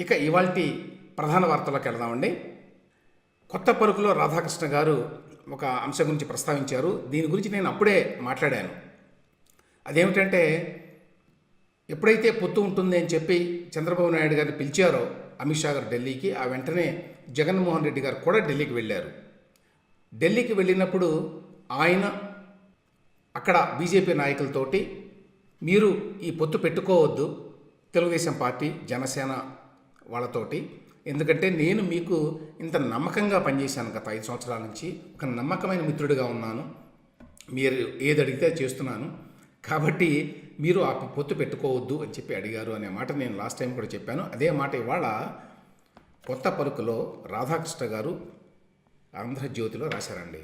ఇక ఇవాల్టి ప్రధాన వార్తలకు వెళదామండి. కొత్త పరుకులో రాధాకృష్ణ గారు ఒక అంశం గురించి ప్రస్తావించారు. దీని గురించి నేను అప్పుడే మాట్లాడాను. అదేమిటంటే ఎప్పుడైతే పొత్తు ఉంటుంది అని చెప్పి చంద్రబాబు నాయుడు గారిని పిలిచారో అమిత్ షా గారు ఢిల్లీకి ఆ వెంటనే జగన్మోహన్ రెడ్డి గారు కూడా ఢిల్లీకి వెళ్ళారు. ఢిల్లీకి వెళ్ళినప్పుడు ఆయన అక్కడ బీజేపీ నాయకులతోటి మీరు ఈ పొత్తు పెట్టుకోవద్దు. తెలుగుదేశం పార్టీ జనసేన వాళ్ళతోటి. ఎందుకంటే నేను మీకు ఇంత నమ్మకంగా పనిచేశాను గత ఐదు సంవత్సరాల నుంచి. ఒక నమ్మకమైన మిత్రుడిగా ఉన్నాను. మీరు ఏది అడిగితే చేస్తున్నాను. కాబట్టి మీరు ఆ పొత్తు పెట్టుకోవద్దు అని చెప్పి అడిగారు అనే మాట నేను లాస్ట్ టైం కూడా చెప్పాను. అదే మాట ఇవాళ కొత్త పలుకులో రాధాకృష్ణ గారు ఆంధ్రజ్యోతిలో రాశారండి.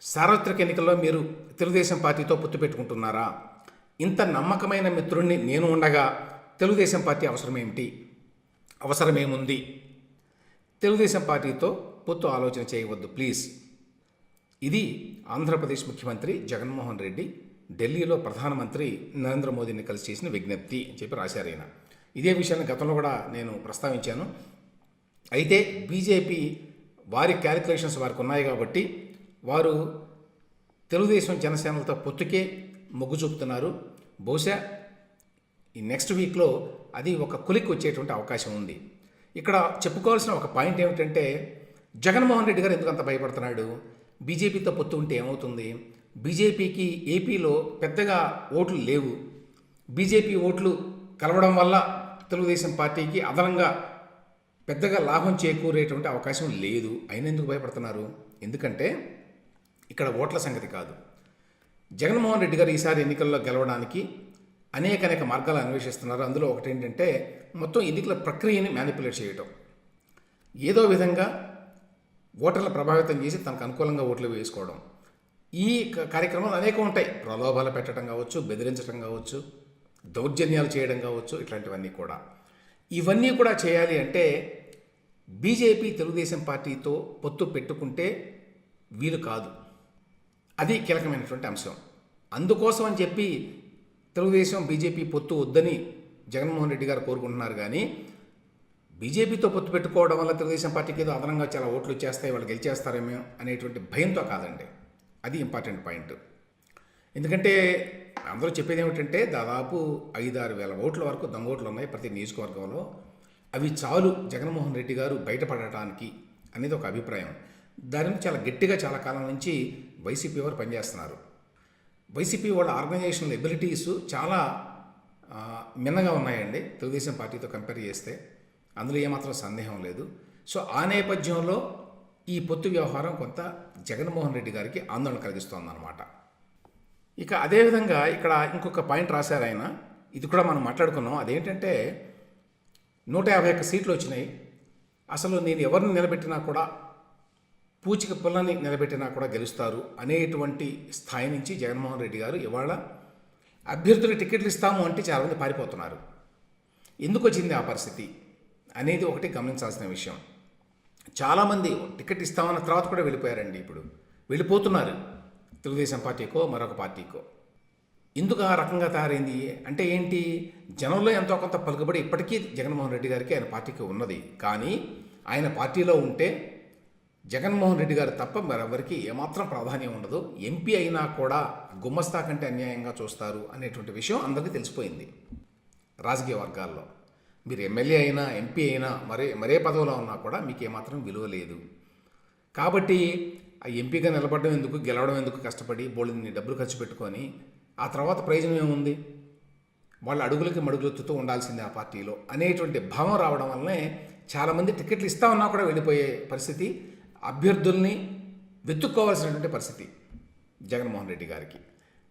సార్వత్రిక ఎన్నికల్లో మీరు తెలుగుదేశం పార్టీతో పొత్తు పెట్టుకుంటున్నారా? ఇంత నమ్మకమైన మిత్రుణ్ణి నేను ఉండగా తెలుగుదేశం పార్టీ అవసరమేమిటి? అవసరమేముంది? తెలుగుదేశం పార్టీతో పొత్తు ఆలోచన చేయవద్దు ప్లీజ్. ఇది ఆంధ్రప్రదేశ్ ముఖ్యమంత్రి జగన్మోహన్ రెడ్డి ఢిల్లీలో ప్రధానమంత్రి నరేంద్ర మోదీని కలిసి చేసిన విజ్ఞప్తి అని చెప్పి రాశారు ఆయన ఇదే విషయాన్ని గతంలో కూడా నేను ప్రస్తావించాను. అయితే బీజేపీ వారి క్యాలిక్యులేషన్స్ వారికి ఉన్నాయి కాబట్టి వారు తెలుగుదేశం జనసేనలతో పొత్తుకే మొగ్గు చూపుతున్నారు. బహుశా ఈ నెక్స్ట్ వీక్లో అది ఒక కులికి వచ్చేటువంటి అవకాశం ఉంది. ఇక్కడ చెప్పుకోవాల్సిన ఒక పాయింట్ ఏమిటంటే జగన్మోహన్ రెడ్డి గారు ఎందుకు అంత భయపడుతున్నాడు? బీజేపీతో పొత్తు ఉంటే ఏమవుతుంది? బీజేపీకి ఏపీలో పెద్దగా ఓట్లు లేవు. బీజేపీ ఓట్లు కలవడం వల్ల తెలుగుదేశం పార్టీకి అదనంగా పెద్దగా లాభం చేకూరేటువంటి అవకాశం లేదు. అయిన ఎందుకు భయపడుతున్నారు? ఎందుకంటే ఇక్కడ ఓట్ల సంగతి కాదు. జగన్మోహన్ రెడ్డి గారు ఈసారి ఎన్నికల్లో గెలవడానికి అనేక అనేక మార్గాలు అన్వేషిస్తున్నారు. అందులో ఒకటి ఏంటంటే మొత్తం ఎన్నికల ప్రక్రియని మ్యానిపులేట్ చేయటం. ఏదో విధంగా ఓటర్ల ప్రభావితం చేసి తనకు అనుకూలంగా ఓట్లు వేసుకోవడం. ఈ కార్యక్రమాలు అనేకం ఉంటాయి. ప్రలోభాలు పెట్టడం కావచ్చు బెదిరించడం కావచ్చు దౌర్జన్యాలు చేయడం కావచ్చు ఇట్లాంటివన్నీ కూడా. ఇవన్నీ కూడా చేయాలి అంటే బీజేపీ తెలుగుదేశం పార్టీతో పొత్తు పెట్టుకుంటే వీలు కాదు. అది కీలకమైనటువంటి అంశం. అందుకోసం అని చెప్పి తెలుగుదేశం బీజేపీ పొత్తు వద్దని జగన్మోహన్ రెడ్డి గారు కోరుకుంటున్నారు కానీ బీజేపీతో పొత్తు పెట్టుకోవడం వల్ల తెలుగుదేశం పార్టీకి ఏదో అదనంగా చాలా ఓట్లు వచ్చేస్తాయి వాళ్ళు గెలిచేస్తారేమో అనేటువంటి భయంతో కాదండి. అది ఇంపార్టెంట్ పాయింట్. ఎందుకంటే అందరూ చెప్పేది ఏమిటంటే దాదాపు ఐదారు వేల ఓట్ల వరకు దొంగ ఓట్లు ఉన్నాయి ప్రతి నియోజకవర్గంలో. అవి చాలు జగన్మోహన్ రెడ్డి గారు బయటపడటానికి అనేది ఒక అభిప్రాయం. దానిని చాలా గట్టిగా చాలా కాలం నుంచి వైసీపీ వారు పనిచేస్తున్నారు. వైసీపీ వాళ్ళ ఆర్గనైజేషనల్ ఎబిలిటీస్ చాలా మిన్నగా ఉన్నాయండి తెలుగుదేశం పార్టీతో కంపేర్ చేస్తే. అందులో ఏమాత్రం సందేహం లేదు. సో ఆ నేపథ్యంలో ఈ పొత్తు వ్యవహారం కొంత జగన్మోహన్ రెడ్డి గారికి ఆందోళన కలిగిస్తోందన్నమాట. ఇక అదేవిధంగా ఇక్కడ ఇంకొక పాయింట్ రాశారు ఆయన. ఇది కూడా మనం మాట్లాడుకున్నాం. అదేంటంటే నూట యాభై ఒక్క సీట్లు వచ్చినాయి. అసలు నేను ఎవరిని నిలబెట్టినా కూడా పూచిక పుల్లని నిలబెట్టినా కూడా గెలుస్తారు అనేటువంటి స్థాయి నుంచి జగన్మోహన్ రెడ్డి గారు ఇవాళ అభ్యర్థులు టికెట్లు ఇస్తాము అంటే చాలామంది పారిపోతున్నారు. ఎందుకు వచ్చింది ఆ పరిస్థితి అనేది ఒకటి గమనించాల్సిన విషయం. చాలామంది టికెట్ ఇస్తామన్న తర్వాత కూడా వెళ్ళిపోయారండి ఇప్పుడు. వెళ్ళిపోతున్నారు. తెలుగుదేశం పార్టీకో మరొక పార్టీకో. ఎందుకు ఆ రకంగా తయారైంది? అంటే ఏంటి? జనంలో ఎంతో కొంత పలుకుబడి ఇప్పటికీ జగన్మోహన్ రెడ్డి గారికి ఆయన పార్టీకి ఉన్నది. కానీ ఆయన పార్టీలో ఉంటే జగన్మోహన్ రెడ్డి గారు తప్ప మరెవరికి ఏమాత్రం ప్రాధాన్యం ఉండదు. ఎంపీ అయినా కూడా గుమ్మస్తా కంటే అన్యాయంగా చూస్తారు అనేటువంటి విషయం అందరికీ తెలిసిపోయింది. రాజకీయ వర్గాల్లో. మీరు ఎమ్మెల్యే అయినా ఎంపీ అయినా మరే మరే పదవిలో ఉన్నా కూడా మీకు ఏమాత్రం విలువ లేదు. కాబట్టి ఆ ఎంపీగా నిలబడడం ఎందుకు గెలవడం ఎందుకు కష్టపడి బోళ్ళని డబ్బులు ఖర్చు పెట్టుకొని ఆ తర్వాత ప్రయోజనం ఏముంది? వాళ్ళ అడుగులకి మడుగులెత్తుతూ ఉండాల్సిందే ఆ పార్టీలో అనేటువంటి భావం రావడం వల్లనే చాలామంది టికెట్లు ఇస్తా ఉన్నా కూడా వెళ్ళిపోయే పరిస్థితి అభ్యర్థుల్ని వెతుక్కోవాల్సినటువంటి పరిస్థితి జగన్మోహన్ రెడ్డి గారికి.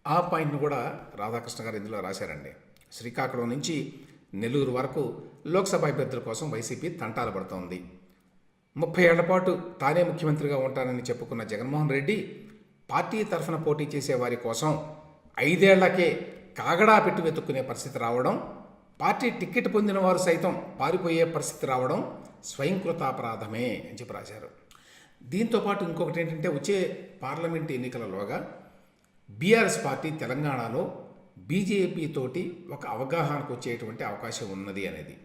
ఆ పాయింట్ను కూడా రాధాకృష్ణ గారు ఇందులో రాశారండి. శ్రీకాకుళం నుంచి నెల్లూరు వరకు లోక్సభ అభ్యర్థుల కోసం వైసీపీ తంటాలు పడుతోంది. ముప్పై ఏళ్ళ పాటు తానే ముఖ్యమంత్రిగా ఉంటానని చెప్పుకున్న జగన్మోహన్ రెడ్డి పార్టీ తరఫున పోటీ చేసే వారి కోసం ఐదేళ్ళకే కాగడా పెట్టి వెతుక్కునే పరిస్థితి రావడం పార్టీ టికెట్ పొందిన వారు సైతం పారిపోయే పరిస్థితి రావడం స్వయంకృతాపరాధమే అని చెప్పి రాశారు. దీంతో పాటు ఇంకొకటి ఏంటంటే వచ్చే పార్లమెంట్ ఎన్నికలలోగా బీఆర్ఎస్ పార్టీ తెలంగాణలో బీజేపీ తోటి ఒక అవగాహనకు వచ్చేటువంటి అవకాశం ఉన్నది అనేది.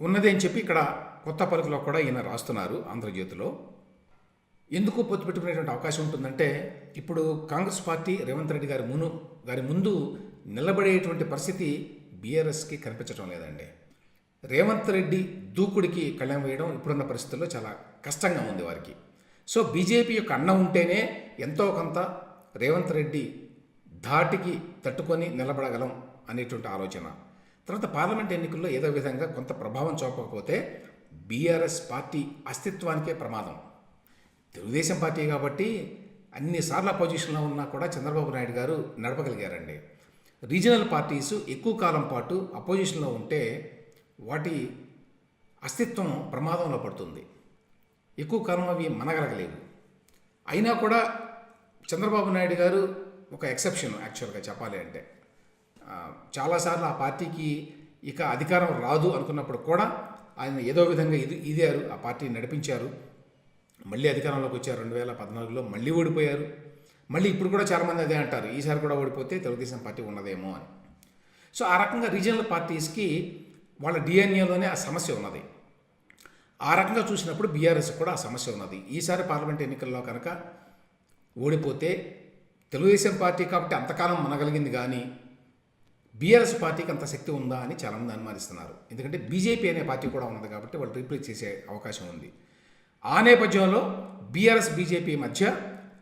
ఉన్నది అని చెప్పి ఇక్కడ కొత్త పలుకులో కూడా ఈయన రాస్తున్నారు ఆంధ్రజ్యోతిలో. ఎందుకు పొత్తు పెట్టుకునేటువంటి అవకాశం ఉంటుందంటే ఇప్పుడు కాంగ్రెస్ పార్టీ రేవంత్ రెడ్డి గారి మును గారి ముందు నిలబడేటువంటి పరిస్థితి బీఆర్ఎస్కి కనిపించడం లేదండి. రేవంత్ రెడ్డి దూకుడికి కళ్యాణం వేయడం ఇప్పుడున్న పరిస్థితుల్లో చాలా కష్టంగా ఉంది వారికి. సో బీజేపీ యొక్క అన్న ఉంటేనే ఎంతో కొంత రేవంత్ రెడ్డి ధాటికి తట్టుకొని నిలబడగలం అనేటువంటి ఆలోచన. తర్వాత పార్లమెంట్ ఎన్నికల్లో ఏదో విధంగా కొంత ప్రభావం చూపకపోతే బీఆర్ఎస్ పార్టీ అస్తిత్వానికే ప్రమాదం. తెలుగుదేశం పార్టీ కాబట్టి అన్నిసార్లు అపోజిషన్లో ఉన్నా కూడా చంద్రబాబు నాయుడు గారు నడపగలిగారండి. రీజనల్ పార్టీస్ ఎక్కువ కాలం పాటు అపోజిషన్లో ఉంటే వాటి అస్తిత్వం ప్రమాదంలో పడుతుంది. ఎక్కువ కాలం అవి మనగలగలేవు. అయినా కూడా చంద్రబాబు నాయుడు గారు ఒక ఎక్సెప్షన్ యాక్చువల్గా చెప్పాలి అంటే. చాలాసార్లు ఆ పార్టీకి ఇక అధికారం రాదు అనుకున్నప్పుడు కూడా ఆయన ఏదో విధంగా ఇది ఇదారు. ఆ పార్టీని నడిపించారు. మళ్ళీ అధికారంలోకి వచ్చారు రెండు వేల పద్నాలుగులో. మళ్ళీ ఓడిపోయారు. మళ్ళీ ఇప్పుడు కూడా చాలామంది అదే అంటారు. ఈసారి కూడా ఓడిపోతే తెలుగుదేశం పార్టీ ఉన్నదేమో అని. సో ఆ రకంగా రీజనల్ పార్టీస్కి వాళ్ళ డిఎన్ఏలోనే ఆ సమస్య ఉన్నది. ఆ రకంగా చూసినప్పుడు బీఆర్ఎస్ కూడా ఆ సమస్య ఉన్నది. ఈసారి పార్లమెంట్ ఎన్నికల్లో కనుక ఓడిపోతే తెలుగుదేశం పార్టీ కాబట్టి అంతకాలం మనగలిగింది కానీ బీఆర్ఎస్ పార్టీకి అంత శక్తి ఉందా అని చాలామంది అనుమానిస్తున్నారు. ఎందుకంటే బీజేపీ అనే పార్టీ కూడా ఉన్నది కాబట్టి వాళ్ళు రీప్లేస్ చేసే అవకాశం ఉంది. ఆ నేపథ్యంలో బీఆర్ఎస్ బీజేపీ మధ్య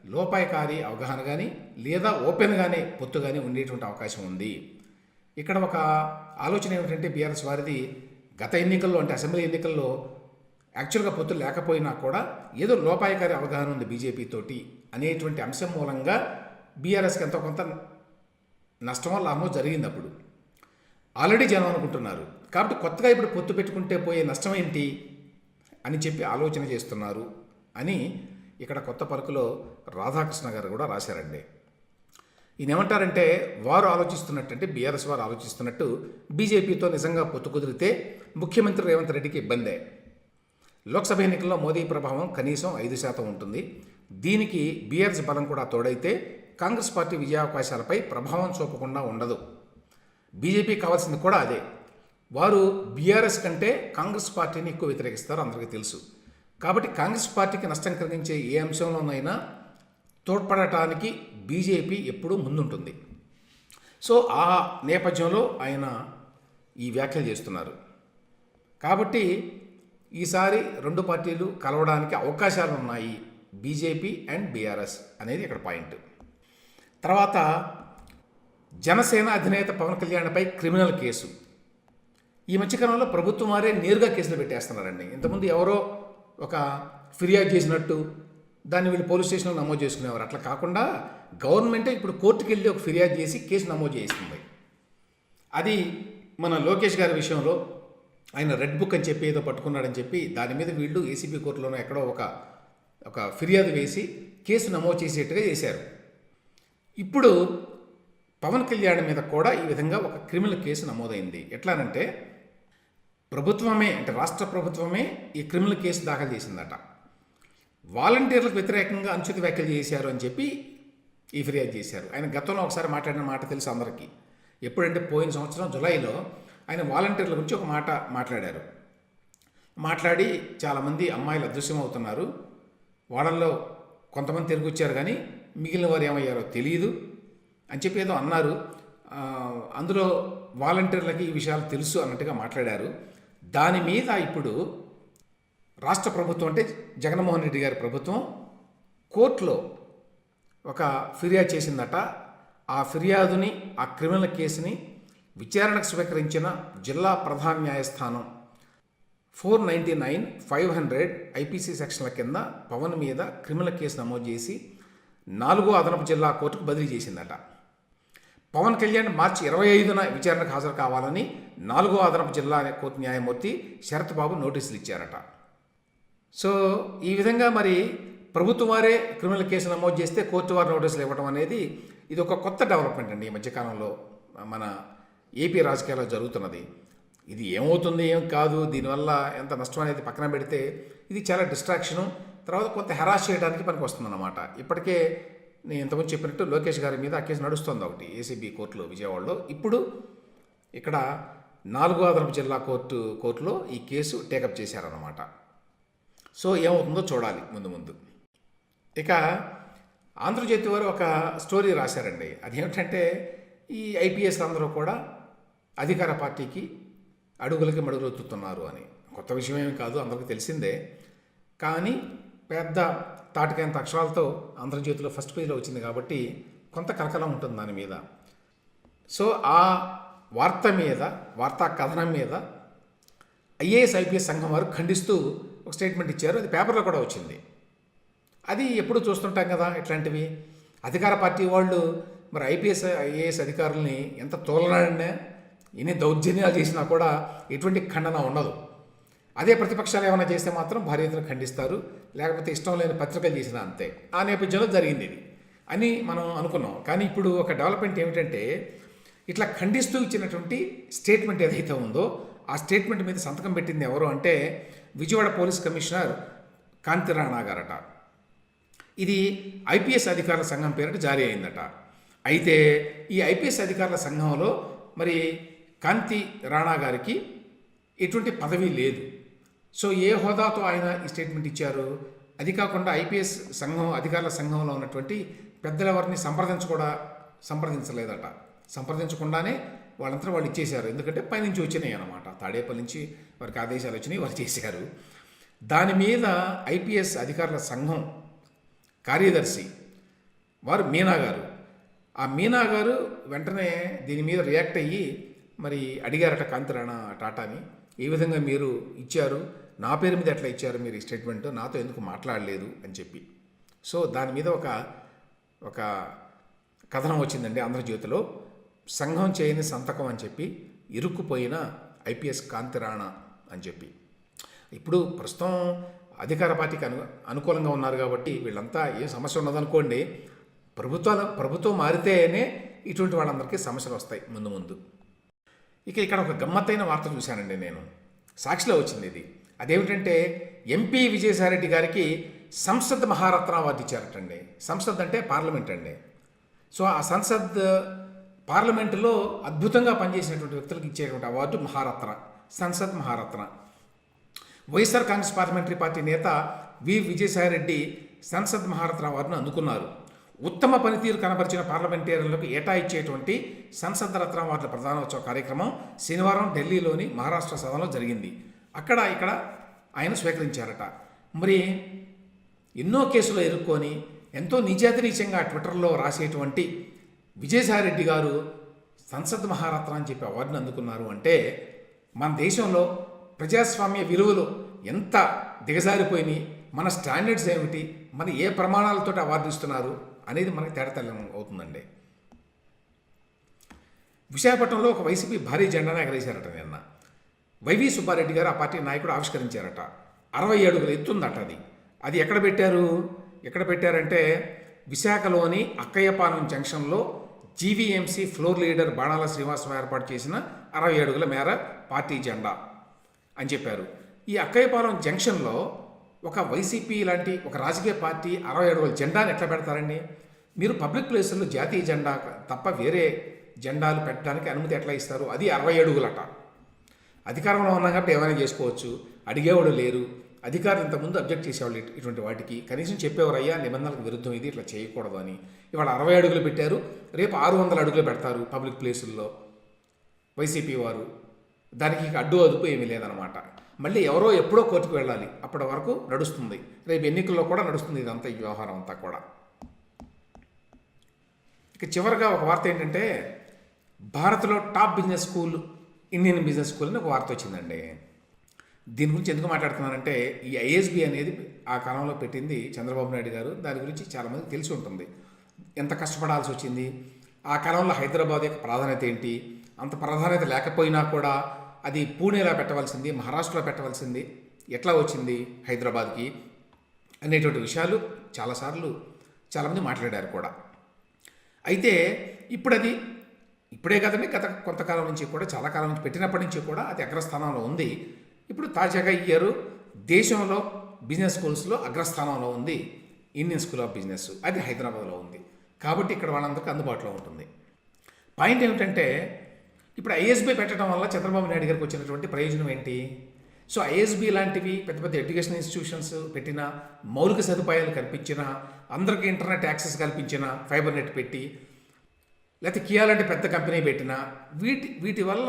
లోపాయకారి అవగాహన కానీ లేదా ఓపెన్గానే పొత్తు కానీ ఉండేటువంటి అవకాశం ఉంది. ఇక్కడ ఒక ఆలోచన ఏమిటంటే బీఆర్ఎస్ వారిది గత ఎన్నికల్లో అంటే అసెంబ్లీ ఎన్నికల్లో యాక్చువల్గా పొత్తు లేకపోయినా కూడా ఏదో లోపాయకారి అవగాహన ఉంది బీజేపీ తోటి అనేటువంటి అంశం మూలంగా బీఆర్ఎస్కి ఎంతో కొంత నష్టమో లాభమో జరిగింది అప్పుడు. ఆల్రెడీ జనం అనుకుంటున్నారు. కాబట్టి కొత్తగా ఇప్పుడు పొత్తు పెట్టుకుంటే పోయే నష్టం ఏంటి అని చెప్పి ఆలోచన చేస్తున్నారు అని ఇక్కడ కొత్త పలుకులో రాధాకృష్ణ గారు కూడా రాశారండి. ఏమంటారంటే వారు ఆలోచిస్తున్నట్టంటే బీఆర్ఎస్ వారు ఆలోచిస్తున్నట్టు బీజేపీతో నిజంగా పొత్తు కుదిరితే ముఖ్యమంత్రి రేవంత్ రెడ్డికి ఇబ్బందే. లోక్సభ ఎన్నికల్లో మోదీ ప్రభావం కనీసం ఐదు శాతం ఉంటుంది. దీనికి బీఆర్ఎస్ బలం కూడా తోడైతే కాంగ్రెస్ పార్టీ విజయావకాశాలపై ప్రభావం చూపకుండా ఉండదు. బీజేపీ కావాల్సింది కూడా అదే. వారు బీఆర్ఎస్ కంటే కాంగ్రెస్ పార్టీని ఎక్కువ వ్యతిరేకిస్తారు అందరికీ తెలుసు. కాబట్టి కాంగ్రెస్ పార్టీకి నష్టం కలిగించే ఏ అంశంలోనైనా తోడ్పడటానికి బీజేపీ ఎప్పుడూ ముందుంటుంది. సో ఆ నేపథ్యంలో ఆయన ఈ వ్యాఖ్యలు చేస్తున్నారు. కాబట్టి ఈసారి రెండు పార్టీలు కలవడానికి అవకాశాలు ఉన్నాయి బీజేపీ అండ్ బీఆర్ఎస్ అనేది ఇక్కడ పాయింట్. తర్వాత జనసేన అధినేత పవన్ కళ్యాణ్పై క్రిమినల్ కేసు. ఈ మధ్యకాలంలో ప్రభుత్వం వారే నేరుగా కేసులు పెట్టేస్తున్నారండి. ఇంతకుముందు ఎవరో ఒక ఫిర్యాదు చేసినట్టు దాన్ని వీళ్ళు పోలీస్ స్టేషన్లో నమోదు చేసుకునేవారు. అట్లా కాకుండా గవర్నమెంటే ఇప్పుడు కోర్టుకి వెళ్ళి ఒక ఫిర్యాదు చేసి కేసు నమోదు చేస్తుంది అది మన లోకేష్ గారి విషయంలో ఆయన రెడ్ బుక్ అని చెప్పి ఏదో పట్టుకున్నాడని చెప్పి దాని మీద వీళ్ళు ఏసీబీ కోర్టులోనో ఎక్కడో ఒక ఒక ఫిర్యాదు వేసి కేసు నమోదు చేసేట్టుగా చేశారు. ఇప్పుడు పవన్ కళ్యాణ్ మీద కూడా ఈ విధంగా ఒక క్రిమినల్ కేసు నమోదైంది. ఎట్లానంటే ప్రభుత్వమే అంటే రాష్ట్ర ప్రభుత్వమే ఈ క్రిమినల్ కేసు దాఖలు చేసిందట. వాలంటీర్లకు వ్యతిరేకంగా అనుచిత వ్యాఖ్యలు చేశారు అని చెప్పి ఈ ఫిర్యాదు చేశారు. ఆయన గతంలో ఒకసారి మాట్లాడిన మాట తెలుసు అందరికీ. ఎప్పుడంటే పోయిన సంవత్సరం జులైలో ఆయన వాలంటీర్ల గురించి ఒక మాట మాట్లాడారు. మాట్లాడి చాలామంది అమ్మాయిలు అదృశ్యం అవుతున్నారు. వాళ్ళల్లో కొంతమంది తిరిగి వచ్చారు కానీ మిగిలిన వారు ఏమయ్యారో తెలియదు అని చెప్పి ఏదో అన్నారు. అందులో వాలంటీర్లకి ఈ విషయాలు తెలుసు అన్నట్టుగా మాట్లాడారు. దాని మీద ఇప్పుడు రాష్ట్ర ప్రభుత్వం అంటే జగన్మోహన్ రెడ్డి గారి ప్రభుత్వం కోర్టులో ఒక ఫిర్యాదు చేసిందట. ఆ ఫిర్యాదుని ఆ క్రిమినల్ కేసుని విచారణకు స్వీకరించిన జిల్లా ప్రధాన న్యాయస్థానం four ninety nine five hundred IPC సెక్షన్ల కింద పవన్ మీద క్రిమినల్ కేసు నమోదు చేసి నాలుగో అదనపు జిల్లా కోర్టుకు బదిలీ చేసిందట. పవన్ కళ్యాణ్ మార్చి ఇరవై ఐదున విచారణకు హాజరు కావాలని నాలుగో అదనపు జిల్లా కోర్టు న్యాయమూర్తి శరత్ బాబు నోటీసులు ఇచ్చారట. సో ఈ విధంగా మరి ప్రభుత్వం వారే క్రిమినల్ కేసు నమోదు చేస్తే కోర్టు వారు నోటీసులు ఇవ్వడం అనేది ఇది ఒక కొత్త డెవలప్మెంట్ అండి ఈ మధ్యకాలంలో మన ఏపీ రాజకీయాల్లో జరుగుతున్నది. ఇది ఏమవుతుంది ఏం కాదు దీనివల్ల ఎంత నష్టం అనేది పక్కన పెడితే ఇది చాలా డిస్ట్రాక్షను తర్వాత కొంత హెరాస్ చేయడానికి పనికి వస్తుందన్నమాట. ఇప్పటికే నేను ఇంతకుముందు చెప్పినట్టు లోకేష్ గారి మీద ఆ కేసు నడుస్తుంది ఒకటి ఏసీబీ కోర్టులో విజయవాడలో. ఇప్పుడు ఇక్కడ నాలుగో అదనపు జిల్లా కోర్టు కోర్టులో ఈ కేసు టేకప్ చేశారన్నమాట. సో ఏమవుతుందో చూడాలి ముందు ముందు. ఇక ఆంధ్రజ్యోతి వారు ఒక స్టోరీ రాశారండి. అదేమిటంటే ఈ ఐపీఎస్ అందరూ కూడా అధికార పార్టీకి అడుగులకి మడుగులొత్తుతున్నారు అని. కొత్త విషయం ఏమి కాదు అందరికీ తెలిసిందే. కానీ పెద్ద తాటికంత అక్షరాలతో ఆంధ్రజ్యోతిలో ఫస్ట్ పేజీలో వచ్చింది కాబట్టి కొంత కలకలం ఉంటుంది దాని మీద. సో ఆ వార్త మీద వార్తా కథనం మీద ఐఏఎస్ ఐపీఎస్ సంఘం వారు ఖండిస్తూ ఒక స్టేట్మెంట్ ఇచ్చారు. అది పేపర్లో కూడా వచ్చింది. అది ఎప్పుడు చూస్తుంటాం కదా ఇట్లాంటివి. అధికార పార్టీ వాళ్ళు మరి ఐపీఎస్ ఐఏఎస్ అధికారుల్ని ఎంత తోలనాడినా ఎన్ని దౌర్జన్యాలు చేసినా కూడా ఎటువంటి ఖండన ఉండదు. అదే ప్రతిపక్షాలు ఏమైనా చేస్తే మాత్రం భారీ ఎత్తున ఖండిస్తారు. లేకపోతే ఇష్టం లేని పత్రికలు చేసినా అంతే. ఆ నేపథ్యంలో జరిగింది ఇది. అని మనం అనుకున్నాం. కానీ ఇప్పుడు ఒక డెవలప్మెంట్ ఏమిటంటే ఇట్లా ఖండిస్తూ ఇచ్చినటువంటి స్టేట్మెంట్ ఏదైతే ఉందో ఆ స్టేట్మెంట్ మీద సంతకం పెట్టింది ఎవరు అంటే విజయవాడ పోలీస్ కమిషనర్ కాంతి రాణా గారట. ఇది ఐపీఎస్ అధికారుల సంఘం పేరిట జారీ అయిందట. అయితే ఈ ఐపీఎస్ అధికారుల సంఘంలో మరి కాంతి రాణా గారికి ఎటువంటి పదవి లేదు. సో ఏ హోదాతో ఆయన ఈ స్టేట్మెంట్ ఇచ్చారు? అది కాకుండా ఐపీఎస్ సంఘం అధికారుల సంఘంలో ఉన్నటువంటి పెద్దలెవరిని సంప్రదించకూడా సంప్రదించలేదట. సంప్రదించకుండానే వాళ్ళంతా వాళ్ళు ఇచ్చేశారు. ఎందుకంటే పైనుంచి వచ్చినాయి అన్నమాట. తాడేపల్లి నుంచి వారికి ఆదేశాలు వచ్చినాయి వారు చేశారు. దాని మీద ఐపీఎస్ అధికారుల సంఘం కార్యదర్శి వారు మీనా గారు. ఆ మీనా గారు వెంటనే దీని మీద రియాక్ట్ అయ్యి మరి అడిగారట కాంతిరాణా టాటాని ఏ విధంగా మీరు ఇచ్చారు? నా పేరు మీద ఎట్లా ఇచ్చారు మీరు ఈ స్టేట్మెంట్? నాతో ఎందుకు మాట్లాడలేదు? అని చెప్పి. సో దాని మీద ఒక ఒక కథనం వచ్చిందండి ఆంధ్రజ్యోతిలో సంఘం చేయని సంతకం అని చెప్పి ఇరుక్కుపోయిన ఐపీఎస్ కాంతిరాణ అని చెప్పి. ఇప్పుడు ప్రస్తుతం అధికార పార్టీకి అను అనుకూలంగా ఉన్నారు కాబట్టి వీళ్ళంతా ఏం సమస్య ఉన్నదనుకోండి ప్రభుత్వాలు ప్రభుత్వం మారితేనే ఇటువంటి వాళ్ళందరికీ సమస్యలు వస్తాయి ముందు ముందు. ఇక ఇక్కడ ఒక గమ్మత్తైన వార్త చూశానండి నేను. సాక్షిలో వచ్చింది ఇది. అదేమిటంటే ఎంపీ విజయసాయిరెడ్డి గారికి సంసద్ మహారత్న అవార్డు ఇచ్చారటండి. సంసద్ అంటే పార్లమెంట్ అండి. సో ఆ సంసద్ పార్లమెంటులో అద్భుతంగా పనిచేసినటువంటి వ్యక్తులకు ఇచ్చేటువంటి award Maharatna Sansad Maharatna. YSR Congress parliamentary party నేత వి విజయసాయిరెడ్డి సంసద్ మహారత్న అవార్డును అందుకున్నారు. ఉత్తమ పనితీరు కనబరిచిన పార్లమెంటేరియన్లకు ఏటా ఇచ్చేటువంటి సంసద్ రత్న అవార్డుల ప్రధానోత్సవ కార్యక్రమం శనివారం ఢిల్లీలోని మహారాష్ట్ర సదనలో జరిగింది. అక్కడ ఇక్కడ ఆయన స్వీకరించారట. మరి ఎన్నో కేసులు ఎదుర్కొని ఎంతో నిజాతిరీచంగా ట్విట్టర్లో రాసేటువంటి విజయసాయిరెడ్డి గారు సంసద్ మహారత్న అని చెప్పి అవార్డును అందుకున్నారు అంటే మన దేశంలో ప్రజాస్వామ్య విలువలు ఎంత దిగజారిపోయినాయి మన స్టాండర్డ్స్ ఏమిటి మన ఏ ప్రమాణాలతో అవార్డు ఇస్తున్నారు అనేది మనకి తేడతెల్లం అవుతుందండి. విశాఖపట్నంలో ఒక వైసీపీ భారీ జెండాను ఎగరేశారట నిన్న. వైవి సుబ్బారెడ్డి గారు ఆ పార్టీ నాయకుడు ఆవిష్కరించారట. అరవై అడుగులు ఎత్తుందట అది. అది ఎక్కడ పెట్టారు? ఎక్కడ పెట్టారంటే విశాఖలోని అక్కయ్యపాలెం జంక్షన్లో జీవీఎంసీ ఫ్లోర్ లీడర్ బాణాల శ్రీనివాసరావు ఏర్పాటు చేసిన అరవై అడుగుల మేర పార్టీ జెండా అని చెప్పారు. ఈ అక్కయ్యపాలెం జంక్షన్లో ఒక వైసీపీ లాంటి ఒక రాజకీయ పార్టీ అరవై అడుగుల జెండాను ఎట్లా పెడతారండి? మీరు పబ్లిక్ ప్లేసుల్లో జాతీయ జెండా తప్ప వేరే జెండాలు పెట్టడానికి అనుమతి ఎట్లా ఇస్తారు? అది అరవై అడుగులట అధికారంలో ఉన్నాం కాబట్టి ఏమైనా చేసుకోవచ్చు. అడిగేవాడు లేరు. అధికారులు ఇంతకుముందు అబ్జెక్ట్ చేసేవాళ్ళు ఇటువంటి వాటికి. కనీసం చెప్పేవారు అయ్యా నిబంధనలకు విరుద్ధం ఇది ఇట్లా చేయకూడదు అని. ఇవాళ అరవై అడుగులు పెట్టారు. రేపు ఆరు వందల అడుగులు పెడతారు పబ్లిక్ ప్లేసుల్లో వైసీపీ వారు. దానికి అడ్డు అదుపు ఏమీ లేదనమాట మళ్ళీ ఎవరో ఎప్పుడో కోర్టుకు వెళ్ళాలి. అప్పటి వరకు నడుస్తుంది. రేపు ఎన్నికల్లో కూడా నడుస్తుంది ఇదంతా ఈ వ్యవహారం అంతా కూడా. ఇక చివరిగా ఒక వార్త ఏంటంటే భారత్లో top business school Indian business school అని ఒక వార్త వచ్చిందండి. దీని గురించి ఎందుకు మాట్లాడుతున్నానంటే ఈ ఐఎస్బి అనేది ఆ కాలంలో పెట్టింది చంద్రబాబు నాయుడు గారు. దాని గురించి చాలామందికి తెలిసి ఉంటుంది. ఎంత కష్టపడాల్సి వచ్చింది? ఆ కాలంలో హైదరాబాద్ యొక్క ప్రాధాన్యత ఏంటి? అంత ప్రాధాన్యత లేకపోయినా కూడా అది పూణేలో పెట్టవలసింది మహారాష్ట్రలో పెట్టవలసింది ఎట్లా వచ్చింది హైదరాబాద్కి అనేటువంటి విషయాలు చాలాసార్లు చాలామంది మాట్లాడారు కూడా. అయితే ఇప్పుడు అది ఇప్పుడే కదండి గత కొంతకాలం నుంచి కూడా చాలా కాలం నుంచి పెట్టినప్పటి నుంచి కూడా అది అగ్రస్థానంలో ఉంది. ఇప్పుడు తాజాగా ఈ ఇయర్ దేశంలో బిజినెస్ స్కూల్స్లో అగ్రస్థానంలో ఉంది. ఇండియన్ స్కూల్ ఆఫ్ బిజినెస్ అది హైదరాబాద్లో ఉంది. కాబట్టి ఇక్కడ వాళ్ళందరికీ అందుబాటులో ఉంటుంది. పాయింట్ ఏమిటంటే ఇప్పుడు ఐఎస్బీ పెట్టడం వల్ల చంద్రబాబు నాయుడు గారికి వచ్చినటువంటి ప్రయోజనం ఏంటి? సో ఐఎస్బీ లాంటివి పెద్ద పెద్ద ఎడ్యుకేషన్ ఇన్స్టిట్యూషన్స్ పెట్టిన మౌలిక సదుపాయాలు కల్పించిన అందరికీ ఇంటర్నెట్ యాక్సెస్ కల్పించిన ఫైబర్ నెట్ పెట్టి లేకపోతే కియా లాంటి పెద్ద కంపెనీ పెట్టిన వీటి వీటి వల్ల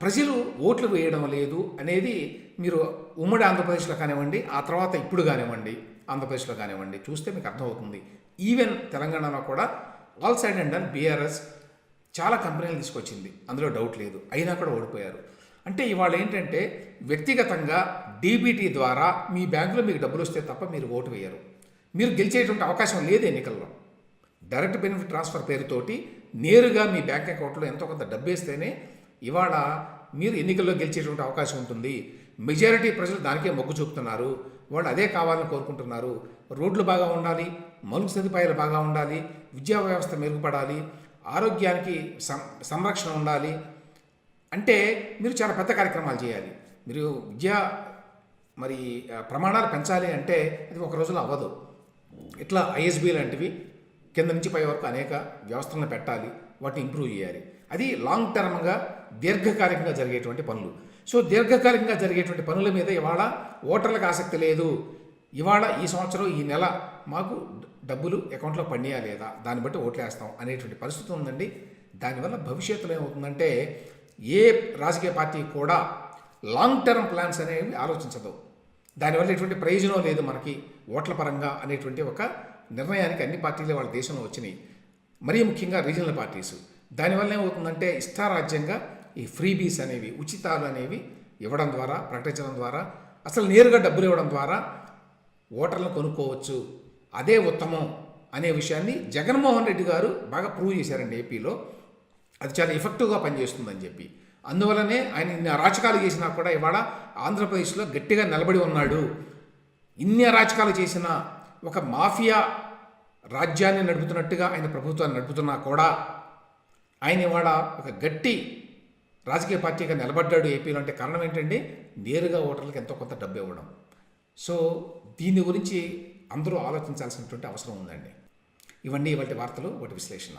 ప్రజలు ఓట్లు వేయడం లేదు అనేది మీరు ఉమ్మడి ఆంధ్రప్రదేశ్లో కానివ్వండి ఆ తర్వాత ఇప్పుడు కానివ్వండి ఆంధ్రప్రదేశ్లో కానివ్వండి చూస్తే మీకు అర్థమవుతుంది. ఈవెన్ తెలంగాణలో కూడా all said and done BRS చాలా కంపెనీలు తీసుకొచ్చింది. అందులో డౌట్ లేదు. అయినా కూడా ఓడిపోయారు. అంటే ఇవాళ ఏంటంటే వ్యక్తిగతంగా డీబీటీ ద్వారా మీ బ్యాంకులో మీకు డబ్బులు వస్తే తప్ప మీరు ఓటు వేయరు. మీరు గెలిచేటువంటి అవకాశం లేదు ఎన్నికల్లో. డైరెక్ట్ బెనిఫిట్ ట్రాన్స్ఫర్ పేరుతోటి నేరుగా మీ బ్యాంక్ అకౌంట్లో ఎంతో కొంత డబ్బు వేస్తేనే ఇవాళ మీరు ఎన్నికల్లో గెలిచేటువంటి అవకాశం ఉంటుంది. మెజారిటీ ప్రజలు దానికే మొగ్గు చూపుతున్నారు. వాళ్ళు అదే కావాలని కోరుకుంటున్నారు. రోడ్లు బాగా ఉండాలి మౌలిక సదుపాయాలు బాగా ఉండాలి విద్యా వ్యవస్థ మెరుగుపడాలి ఆరోగ్యానికి సం సంరక్షణ ఉండాలి. అంటే మీరు చాలా పెద్ద కార్యక్రమాలు చేయాలి. మీరు విద్యా మరి ప్రమాణాలు పెంచాలి అంటే అది ఒక రోజులో అవ్వదు. ఇట్లా ఐఎస్బి లాంటివి కింద నుంచి పై వరకు అనేక వ్యవస్థలను పెట్టాలి. వాటిని ఇంప్రూవ్ చేయాలి. అది లాంగ్ టర్మ్గా దీర్ఘకాలికంగా జరిగేటువంటి పనులు. సో దీర్ఘకాలికంగా జరిగేటువంటి పనుల మీద ఇవాళ ఓటర్లకు ఆసక్తి లేదు. ఇవాళ ఈ సంవత్సరం ఈ నెల మాకు డబ్బులు అకౌంట్లో పడినాయా లేదా? దాన్ని బట్టి ఓట్లేస్తాం అనేటువంటి పరిస్థితి ఉందండి. దానివల్ల భవిష్యత్తులో ఏమవుతుందంటే ఏ రాజకీయ పార్టీ కూడా లాంగ్ టర్మ్ ప్లాన్స్ అనేవి ఆలోచించదు. దానివల్ల ఎటువంటి ప్రయోజనం లేదు మనకి ఓట్ల పరంగా అనేటువంటి ఒక నిర్ణయానికి అన్ని పార్టీలు వాళ్ళ దేశంలో వచ్చినాయి. మరీ ముఖ్యంగా రీజనల్ పార్టీస్. దానివల్ల ఏమవుతుందంటే ఇష్టారాజ్యంగా ఈ ఫ్రీబీస్ అనేవి ఉచితాలు అనేవి ఇవ్వడం ద్వారా ప్రకటించడం ద్వారా అసలు నేరుగా డబ్బులు ఇవ్వడం ద్వారా ఓటర్లను కొనుక్కోవచ్చు. అదే ఉత్తమం అనే విషయాన్ని జగన్మోహన్ రెడ్డి గారు బాగా ప్రూవ్ చేశారండి ఏపీలో. అది చాలా ఎఫెక్టివ్గా పనిచేస్తుందని చెప్పి. అందువలనే ఆయన ఇన్ని అరాచకాలు చేసినా కూడా ఇవాళ ఆంధ్రప్రదేశ్లో గట్టిగా నిలబడి ఉన్నాడు. ఇన్ని అరాచకాలు చేసిన ఒక మాఫియా రాజ్యాన్ని నడుపుతున్నట్టుగా ఆయన ప్రభుత్వాన్ని నడుపుతున్నా కూడా ఆయన ఇవాళ ఒక గట్టి రాజకీయ పార్టీగా నిలబడ్డాడు ఏపీలో అంటే కారణం ఏంటంటే నేరుగా ఓటర్లకు ఎంతో కొంత డబ్బు ఇవ్వడం. సో దీని గురించి అందరూ ఆలోచించాల్సినటువంటి అవసరం ఉందండి. ఇవన్నీ ఇవాటి వార్తలు ఒకటి విశ్లేషణ.